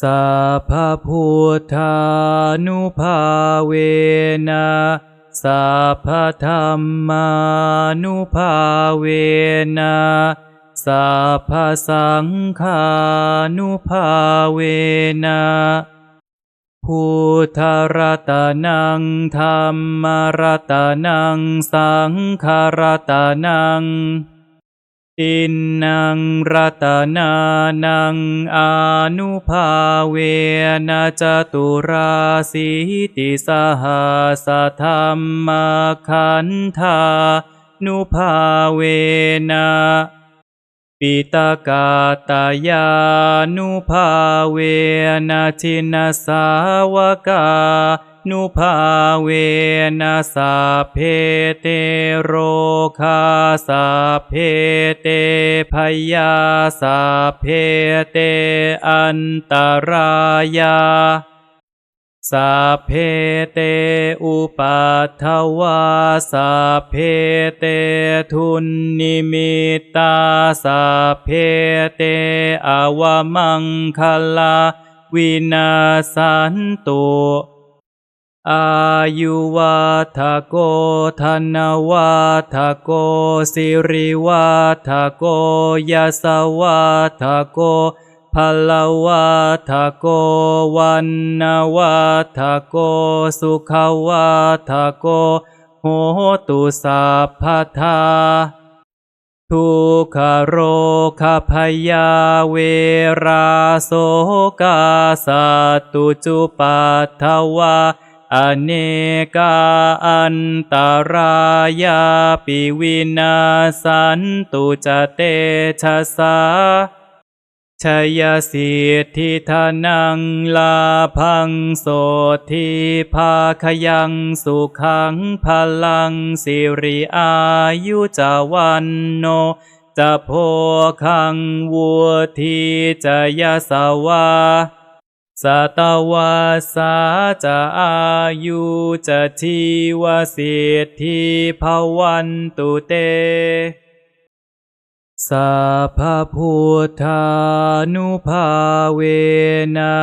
สัพพุทธานุภาเวนะสัพพธรรมานุภาเวนะสัพพสังฆานุภาเวนะพุทธรัตนังธรรมรัตนังสังฆรัตนัง ตินนังรัตนานังอนุภาเวนะจตุราสีติสหาสธรรมขันธานุภาเวนะปิตกาตายานุภาเวนะชินสาวกา นุภาเวนะสาเพเตโรคาสาเพเตพยาสาเพเตอันตรายาสัพเพเตอุปัฏฐวาสัพเพเตทุนนิมิตตาสัพเพเตอวมังคลาวินาสันตุ อายุวัฏโกธนวัฏโก สิริวัฏโกยสวัฏโกพลวัฏโก วันนวัฏโก สุขวัฏโก โหตุสัพพทาทุกขโรคพยาเวราโสกาสัตุจุปัฏฐวา อเนกาอันตรายาปิวินาสันตุจเตชะสาชยสิทธิธนังลาพังโสทิภาคยังสุขังพลังสิริอายุจาวันโนจะโพคังวัวทีจะยาสาวา สตวาสาจะอายุจะชีวสิทธิภวันตุเตสัพพพุทธานุภาเวนะ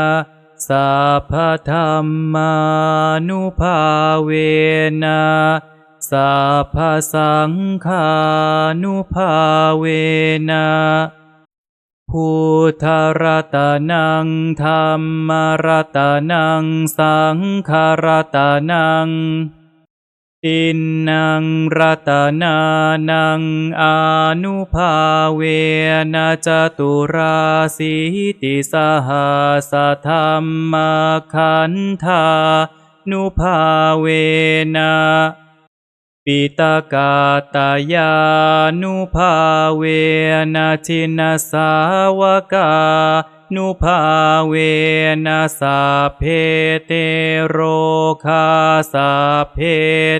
สัพพธรรมานุภาเวนะสัพพสังฆานุภาเวนะ พุทธรัตนังธรรมรัตนัง สังฆรัตนัง ตินนังรัตนานังอนุภาเวนะจตุราสีติสหาสธรรมขันธานุภาเวนะ ปิตากาตายานุภาเวนะชินาสาวกานุภาเวนะสาเพเตโรคาสาเพ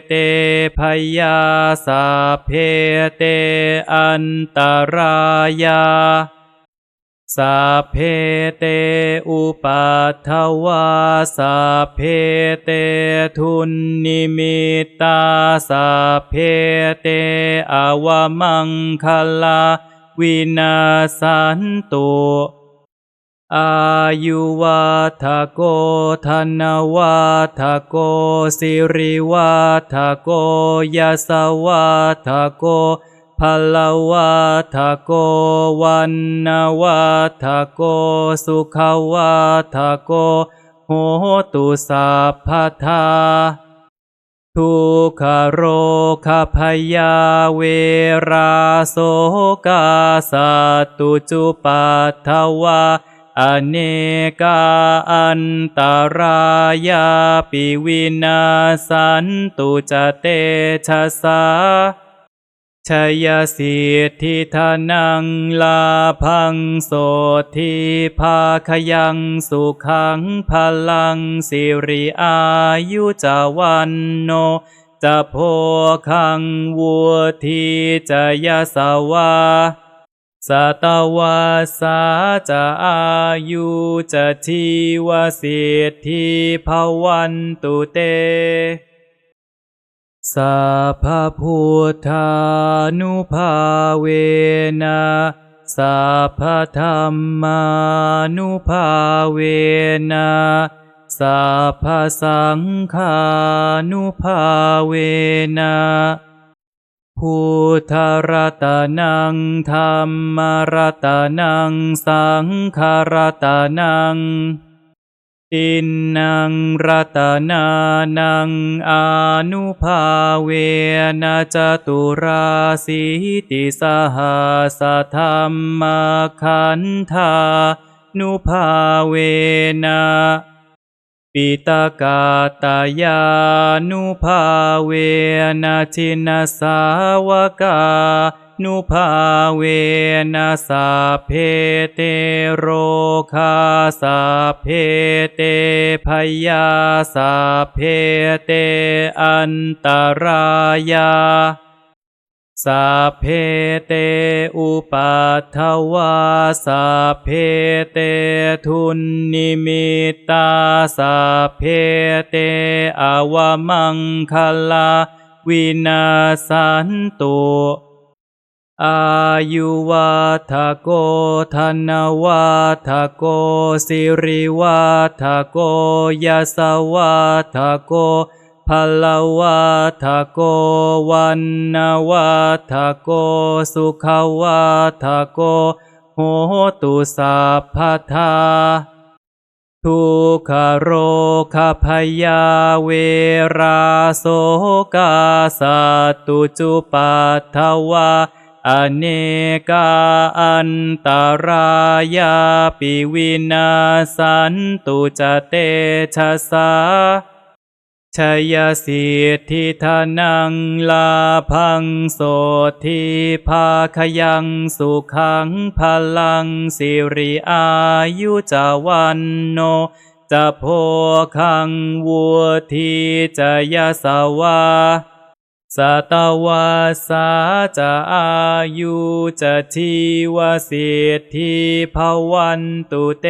เตพยาสาเพเตอันตรายา สัพเพเตอุปัฏฐวาสัพเพเตทุนนิมิตตาสัพเพเตอวมังคลาวินาสันตุอายุวัฏโกธนวัฏโกสิริวัฏโกยสวัฏโก พลวัฏโกวันนวัฏโกสุขวัฏโกโหตุสัพพทาทุกขโรคพยาเวราโสกาสตุจุปัฏฐวาอเนกาอันตรายาปิวินาสันตุจเตชะสา ชยสิทธิธนังลาพังโสทิภาคยังสุขังพลังสิริอายุจาวันโนจะโพคังวัวทีจะยาสาวาสตวาสาจะอายุจะชีวสิทธิภวันตุเต สัพพพุทธานุภาเวนะสัพพธรรมานุภาเวนะสัพพสังฆานุภาเวนะพุทธรัตนังธรรมรัตนังสังฆรัตนัง ตินนังรัตนานังอนุภาเวนะจตุราสีติสหาสธรรมขันธานุภาเวนะปิตกาตายานุภาเวนะชินสาวกา นุภาเวนะสาเพเตโรคาสาเพเตพยาสาเพเตอันตรายาสัพเพเตอุปัฏฐวาสัพเพเตทุนนิมิตตาสัพเพเตอวมังคลาวินาสันตุ อายุวัฏโกธนวัฏโกสิริวัฏโกยสวัฏโกพลวัฏโกวันนวัฏโกสุขวัฏโกโหตุสัพพทาทุกขโรคพยาเวราโสกาสตุจุปัฏฐวา อเนกาอันตรายาปิวินาสันตุจเตชะสาชยสิทธิธนังลาพังโสทิภาคยังสุขังพลังสิริอายุจาวันโนจะโพคังวัวทีจะยาสวา สตวาสาจะอายุจะทีวสิทธิภวันตุเต